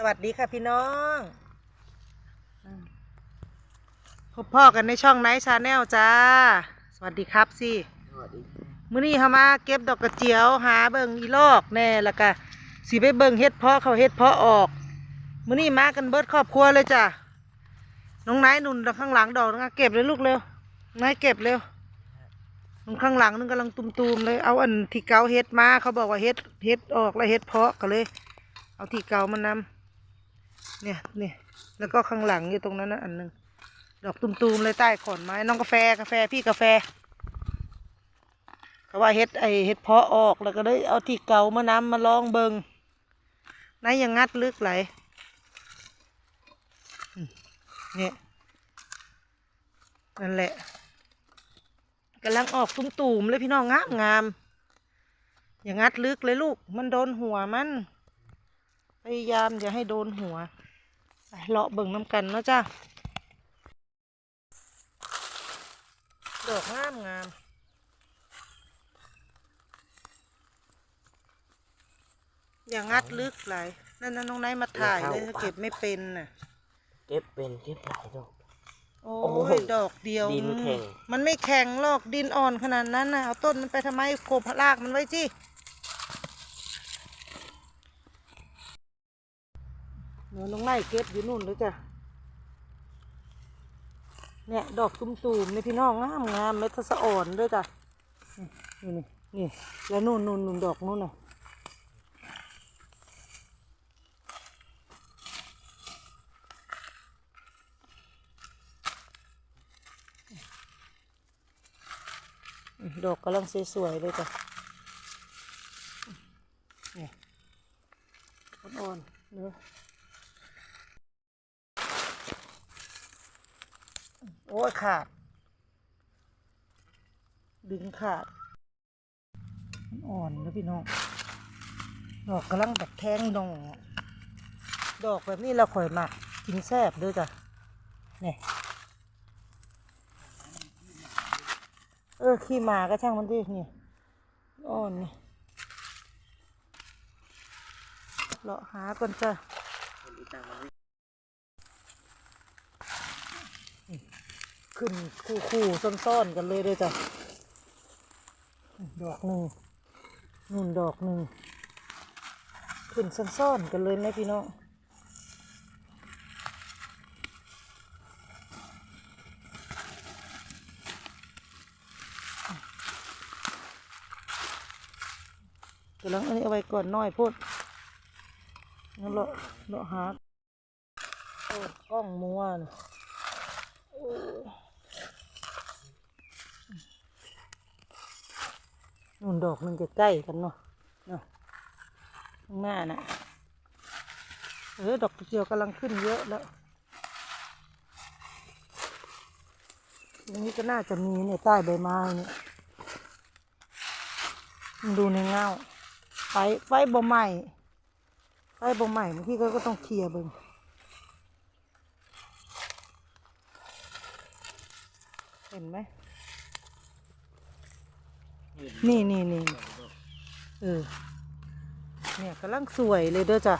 สวัสดีค่ะพี่น้องอืมพบพ่อกันในช่องไนท์ชาแนลจ้า สวัสดีครับสิสวัสดีมื้อนี้เขามาเก็บดอกกระเจียวหาเบิ่งอีลอกแน่แล้วก็สิไปเบิ่งเฮ็ดเพาะเขาเฮ็ดเพาะออกมื้อนี้มากันเบิดครอบครัวเลยจ้ะน้องไนท์หนุนดอกข้างหลังดอกนะเก็บเลยลูกเร็วไนท์เก็บเร็วตรงข้างหลังนึงกำลังตุมๆเลยเอาอันที่เกาเฮ็ดมาเขาบอกว่าเฮ็ดเฮ็ดออกแล้วเฮ็ดเพาะก็เลย เอาที่เกามานำ เนี่ยเนี่ยแล้วก็ข้างหลังอยู่ตรงนั้นนะอันหนึ่งดอกตุมๆเลยใต้ขอนไม้น้องกาแฟกาแฟพี่กาแฟเขาว่าเฮ็ดไอเฮ็ดเพาะออกแล้วก็เลยเอาที่เก่ามานำมาลองเบิงนายยังงัดลึกไหลเนี่ยนั่นแหละกำลังออกตุ้มๆเลยพี่น้องงามงามอย่างงัดลึกเลยลูก มันโดนหัวมัน พยายามอย่าให้โดนหัวไปเลาะเบิ่งน้ำกันเนาะจ้าดอกงามงามอย่างงัดลึกไหลายนั่นน่ะน้องไนท์มาถ่ายเลยเก็บไม่เป็นน่ะ เก็บเป็นเก็บหลายดอก โอ้โอ้โหยดอกเดียว ดินแข็ง มันไม่แข็งหรอกดินอ่อนขนาดนั้นนะเอาต้นมันไปทำไมโขบรากมันไว้สิ น้องไนท์เก็บอยู่นู่นเลยจ้ะ เนี่ยดอกตุ้มๆในพี่น้องงามงามเม็ดสะอ่อนด้วยจ้ะ นี่นี่นี่แล้วนู่นนู่นนู่นดอกนู่นน่ะดอกกำลังสวยๆเลยจ้ะนี่อ่อนๆเนื้อะโอ้ย ขาด ดึงขาด มันอ่อนนะพี่น้อง ดอกกำลังแบบแทงดองดอกแบบนี้เราข่อยหมักกินแซ่บด้วยจ้ะเนี่ยเออ ขี้หมาก็ช่างมันดินี่อ่อนนี่เลาะหาก่อนจ้ะ ขึ้นคู่คู่ๆซ่อนๆกันเลยเลยจ้ะดอกหนึ่งนุ่นดอกหนึ่งขึ้นซ่อนๆกันเลยนะพี่น้องกำลังอันนี้เอาไว้ก่อนน้อยพูดงั้นเลาะเลาะหาโอ้กล้องมัวนะโอ้ย นู่นดอกมันจะใกล้กันเนาะเนาะข้างหน้าน่ะเออดอกเจียวกำลังขึ้นเยอะแล้วตรงนี้ก็น่าจะมีเนี่ยใต้ใบไม้เนี่ยดูในเงาไฟไฟบ่ใหม่ไฟบ่ใหม่บางทีก็ก็ต้องเคลียร์เบิงเห็นไหม นี่นี่นี่เออ เนี่ยกำลังสวยเลยเด้อจ้ะ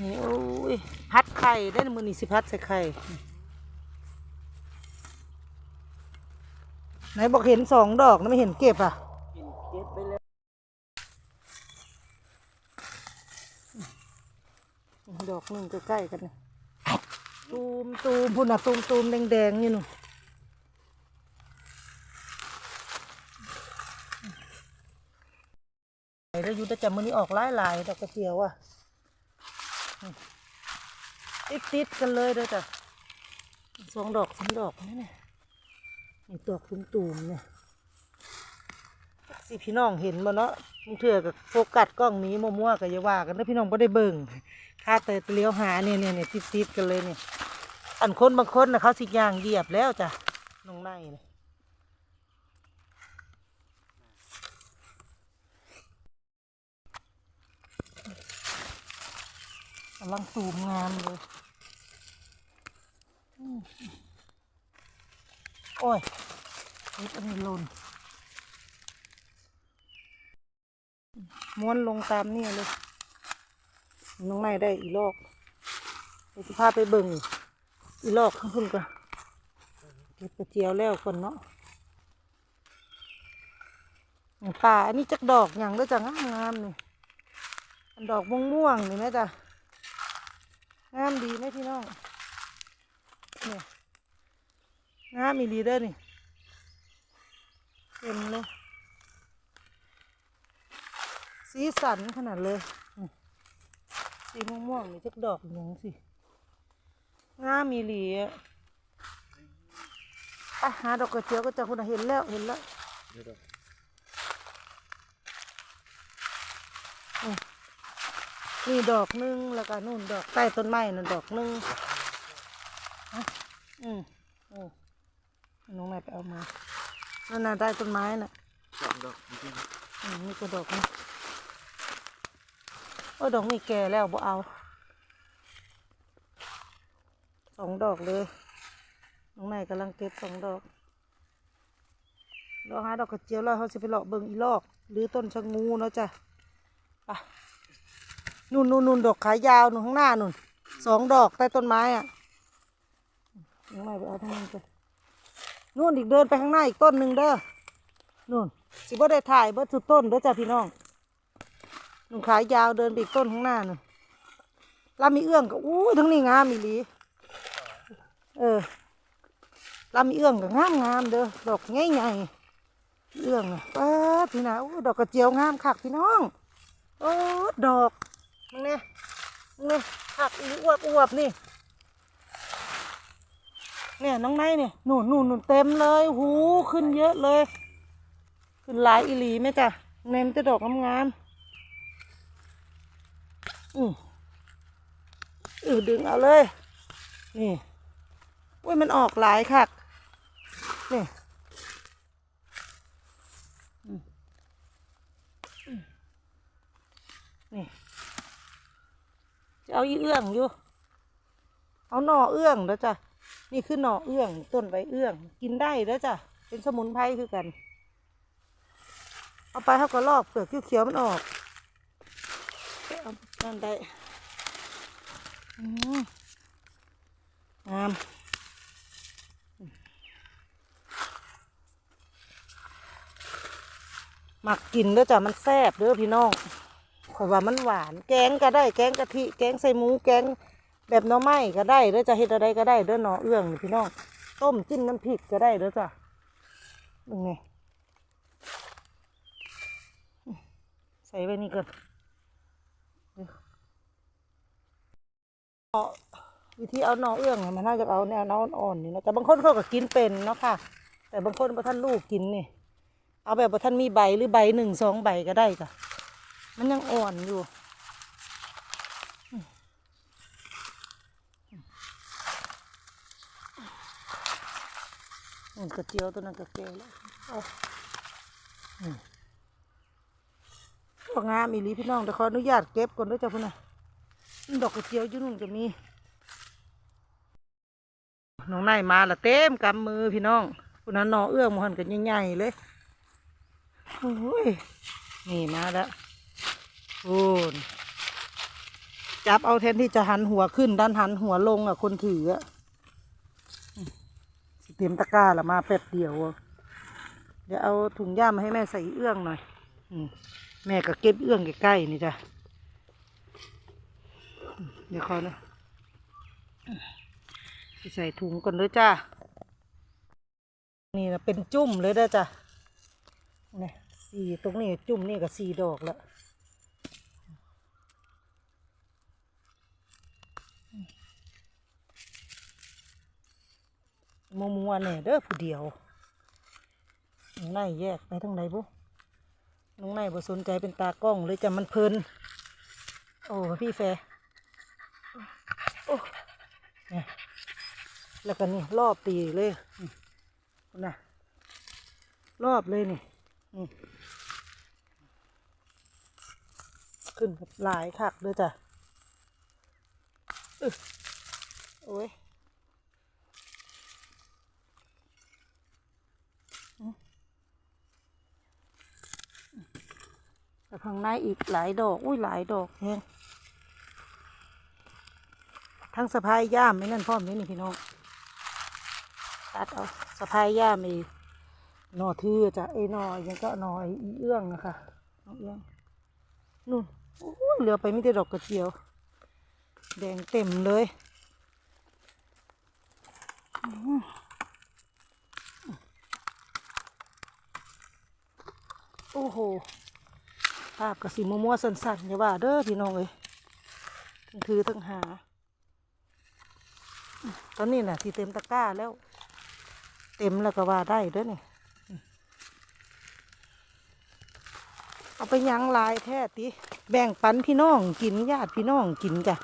นี่โอ้ย พัดไข่ได้มือนี่สิพัดใส่ไข่ ไหนบอกเห็นสองดอกนะไม่เห็นเก็บอะเก็บไปเลยดอกหนึ่งใกล้ๆกันนะตูมตูมพุ่นอะตูมตูมแดงๆนี่นู แล้วอยูแต่จำมือนี้ออกหลายหลายดอกกระเจียวอะติดติดกันเลยเด้อจ้ะสองดอกสามดอกนี่เนี่ยนี่ดอกตูมตูมๆเนี่ยสิพี่น้องเห็นบ่เนาะมึงเถื่อกับโฟกัสกล้องนี้มั่วๆกับยาว่ากันนะพี่น้องไม่ได้เบิ่งค่าแต่เลี้ยวหาเนี่ยเนี่ยเนี่ยติดติดๆกันเลยเนี่ยอันคนบางคนนะเขาสิย่างเหยียบแล้วจ้ะลงในเลยำลังตูมงามเลยโอ้ยนิดอันนี้หล่นม้วนลงตามนี่เลยน้องนายได้อีลอกเดี๋ยวสิพาไปเบิ่งอีลอกข้างพุ่นก่อนเก็บกระเจียวแล้วก่อนเนาะป่าอันนี้จักดอกอย่างก็จะงงามๆนี่อันดอกม่วงๆนี่แม่จ้ะ งามดีไหมพี่น้องเนี่ยงามอีดีเด้อนี่เต็มเลย สีสันขนาดเลยอืมสีม่วงม่วงๆนี่จักดอกอหย่างสิงามมีหลีอะอะหาดอกกระเจียวก็จะคุณน่ะเห็นแล้วเห็นแล้วอืม นี่ดอกหนึงแล้วก็นู่นดอกใต้ต้นไม้นั่นดอกหนึงอะอืมอืมน้องนายไปเอามานั่นน่ะใต้ต้นไม้น่ะสองดอกจริงอืมนี่ก็ดอกนี่โอ้ยดอกนี่แก่แล้วบ่เอาสองดอกเลยน้องนายกำลังเก็บสองดอกเราหาดอกกระเจียวแล้วเขาจะไปเลาะเบิ่งอีลอก หรือต้นชะงูเนาะจ้ะไป นู่นนู่นนู่นดอกขายาวนู่นข้างหน้านู่นสองดอกใต้ต้นไม้อะน้องนายไปเอาทั้งนั้นไปนู่นอีกเดินไปข้างหน้าอีกต้นหนึ่งเด้อนู่นสิบ่ได้ถ่ายเบิดสุดต้นเด้อจ้ะพี่น้องนุ่นขายยาวเดินไปอีกต้นข้างหน้านู่นลามีเอื้องก็อู้ทั้งนี้งามอีหลีเออลามีเอื้องก็งามงามเด้อดอกใหญ่ใหญ่ๆเอื้องอะปิดพี่นะอู้ดอกกระเจียวงามคักพี่น้องโอ้ดอก มึงเนี่ยมึงเนี่ยคักอีอวบอวบนี่ เนี่ยน้องไนเนี่ยนู่นนู่นนู่นเต็มเลยหูขึ้นเยอะเลย ขึ้นหลายอีหลีไหมจ้ะเนมจะดอกงามๆอืมอือดึงเอาเลย นี่อุ้ยมันออกหลายคักนี่อืมอืมนี่จะ เอาอีเอื้องอยู่ เอาหน่อเอื้องแล้วจ้ะ นี่คือหน่อเอื้องต้นใบเอื้อง กินได้แล้วจ้ะ เป็นสมุนไพรคือกัน เอาไปเขาก็ลอกเปลือกเขียวๆมันออกเอานั่นได้งามหมักกินเด้อจ้ะมันแซ่บเด้อพี่น้อง ข่อยว่ามันหวาน แกงก็ได้ แกงกะทิ แกงใส่หมู แกงแบบหน่อไม้ก็ได้เด้อจะเฮ็ดอะไรก็ได้เด้อหน่อเอื้องนี่พี่น้อง ต้มจิ้มน้ำพริกก็ได้เด้อจ้ะเป็นไงใส่ไว้นี่ก่อนเดี๋ยวเอาวิธีเอาหนอเอื้องมันน่าจะเอาแนวหนออ่อนนี่นะแต่บางคนเขาก็กินเป็นเนาะค่ะ แต่บางคนพอท่านลูกกินนี่ เอาแบบพอท่านมีใบหรือใบหนึ่งสองใบก็ได้จ้ะ มันยังอ่อนอยู่มอืมกระเจียวตัวนั้นก็แก่แล้วอาอืมดอกงามอีลีพี่น้องแต่ขออนุญาตเก็บก่อนด้วยจ้ะพุ่นนะดอกกระเจียวอยู่นู่นก็มี น้องนายมาละเต็มกำมือพี่น้องพุ่นนั้นนอเอื้องมันกันใหญ่ๆเลยโอ้ยนี่มาแล้ว โอ้นจับเอาแทนที่จะหันหัวขึ้น ด้านหันหัวลงอะคนถืออะเตรียมตะกร้าละมาแป๊บเดียว เดี๋ยวเอาถุงย่ามาให้แม่ใส่เอื้องหน่อยอแม่ก็เก็บเอื้องใกล้ๆนี่จ้ะเดี๋ยวขอนะใส่ถุงก่อนด้วยจ้านี่นะเป็นจุ่มเลยด้จ้ะนี่สีตรงนี้จุ่มนี่ก็สีดอกแล้ว มัวมัวเนี่ยเด้อผู้เดียวข้างในแยกไปทางไหนบุน้องนายบ่สนใจเป็นตากล้องเลยจะมันเพลิน โอ้พี่แฟร์โอ้เนี่ยแล้วก็นี่รอบตีเลยนะรอบเลยนี่ขึ้นหลายคักเลยจ้ะอึโอ้ย ข้างในอีกหลายดอก อุ้ยหลายดอกแฮงทั้งสะพายย่ามไม่นั่นพร้อมนี่นี่พี่น้องตัดเอาสะพายย่ามอีหนอทื่อจ้ะเอ้ยหนอยังก็หนออีเอื้องนะคะน้องเอื้องนู่นโอ้เหลือไปไม่ได้ดอกกระเจียว แดงเต็มเลยอื้หือโอ้โห ภาพกระสีมัวๆสั่นๆอย่าว่าเด้อพี่น้องเอ้ยทั้งถือทั้งหา ตอนนี้น่ะ ที่เต็มตะกร้าแล้ว เต็มแล้วก็ว่าได้เด้อนี่เอาไปยังลายแท้ติแบ่งปันพี่น้องกินญาติพี่น้องกินจ้ะ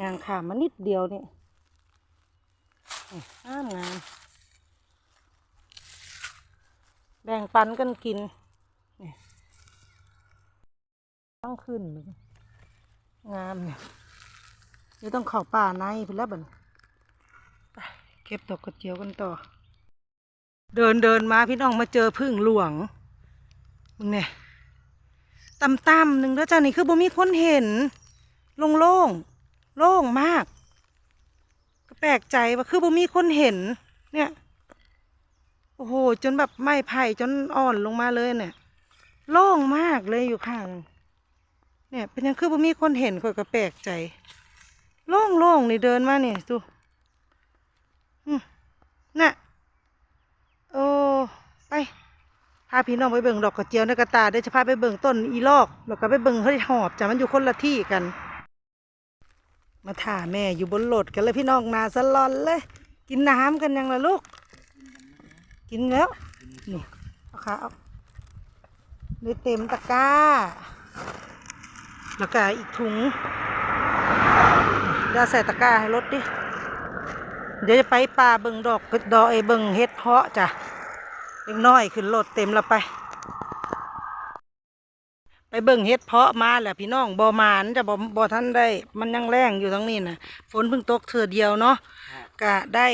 ยางขามานิดเดียวนี่นี่งามงามแบ่ง ปันกันกินต้องขึ้นเลยงามเนี่ยนี่ต้องเข้าป่าในไปแล้วบันเก็บดอกกระเจียวกันต่อ เดินเดินมาพี่น้องมาเจอพึ่งหลวงมึงเนี่ยต่ำๆหนึ่งแล้วจ้านี่คือบ่มีคนเห็น โล่งโล่งๆโล่งมาก ก็แปลกใจว่าคือบ่มีคนเห็น เนี่ย โอ้โห จนแบบไม้ไผ่จนอ่อนลงมาเลยเนี่ย โล่งมากเลยอยู่ข้าง เนี่ยเป็นยังคือบ่มีคนเห็นข่อยก็แปลกใจ โล่งโล่งนี่เดินมาเนี่ยดูน่ะ โอ้ไปพาพี่น้องไปเบิ่งดอกกระเจียวในกระตาเดี๋ยจะพาไปเบิ่งต้นอีลอกแล้วก็ไปเบิ่งเฮ้ยหอบจ้ะมันอยู่คนละที่กัน มาถ่าแม่อยู่บนโหลดกันเลยพี่น้องนาสลอนเลย กินน้ำกันยังล่ะลูก กินแล้ว นี่เอาขาเอาเลยเต็มตะกร้า แล้วก็อีกถุงเดี๋ยวใส่ตะกร้าให้รถดิ เดี๋ยวจะไปป่าเบิ่งดอกเป็ดดอกไอ้เบิ่งเฮ็ดเพาะจ้ะเล็กน้อยขึ้นรถเต็มแล้วไป ไปเบิ่งเฮ็ดเพาะมาแหละพี่น้องบ่มานจะบ่บ่ทันได้ มันยังแรงอยู่ทั้งนี้น่ะฝนเพิ่งตกเถื่อเดียวเนาะก็ได้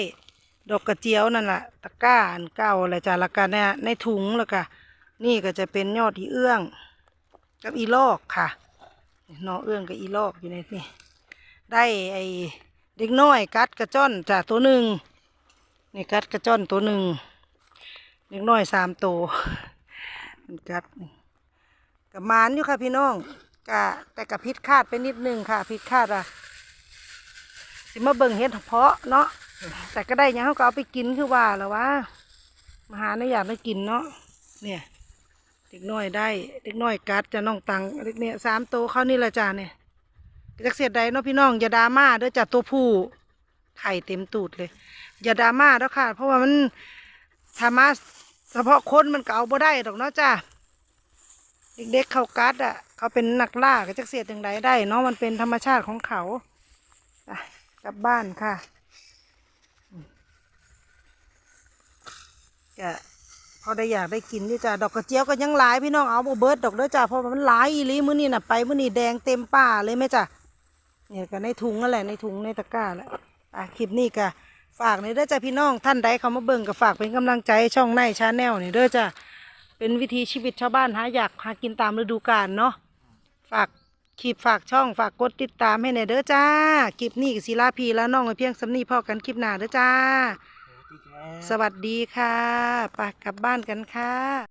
ดอกกระเจียวนั่นแหละตะก้าอันเก่าแหละจ้ะแล้วก็เนี่ยในถุงแล้วก็นี่ก็จะเป็นยอดอีเอื้องกับอีลอกค่ะนอเอื้องกับอีลอกอยู่ในนี่ได้ไอเด็กน้อยกัดกระจ้อนจ้ะตัวหนึ่งนี่กัดกระจ้อนตัวหนึ่งเด็กน้อยสามตัวมันกัดกับมานอยู่ค่ะพี่น้องกะแต่กับพิษคาดไปนิดนึงค่ะ พิษคาดอะสิมาเบิ่งเฮ็ดเพาะเนาะ แต่ก็ได้หยังเขาก็เอาไปกินคือว่าแล้ววะมาหาในอยากได้กินเนาะเนี่ยเด็กน้อยได้ เด็กน้อยกัดจะน้องตังเด็กเนี่ยสามโตเข้านี่ละจ้าเนี่ยจักเสียดใดเนาะพี่น้องอย่าดราม่าเด้อจ้ะตัวผู้ไข่เต็มตูดเลย อย่าดราม่าเด้อค่ะ เพราะว่ามันธรรมะเฉพาะคนมันก็เอาบ่ได้ดอกเนาะจ้ะเด็กๆเขากัดอะ เขาเป็นนักล่าก็จักเสียดอย่างใดได้เนาะมันเป็นธรรมชาติของเขาอะกลับบ้านค่ะอืม ก็พอได้อยากได้กินนี่จ้ะดอกกระเจียวก็ยังหลายพี่น้องเอาบเบิร์ดดอกเด้อจ้ะเพราะมันหลายอีลีมื้อนี้น่ะไปมื้อนี้แดงเต็มป่าเลยไหมจ้ะเนี่ยก็ในถุงนั่นแหละในถุงในตะกร้าแหละอะคลิปนี้ก็ฝากในอยเด้อจ้ะพี่น้องท่านใดเขามาเบิ่งก็ฝากเป็นกำลังใจช่องในชาแนลนี่เด้อจ้ะเป็นวิถีชีวิตชาวบ้านหาอยากหากินตามฤดูกาลเนาะฝากคลิปฝากช่องฝากกดติดตามให้ในอยเด้อจ้าคลิปนี้กับศิลาพีแล้วน้องไว้เพียงสำนีพอกันคลิปหน้าเด้อจ้า สวัสดีค่ะปะกลับบ้านกันค่ะ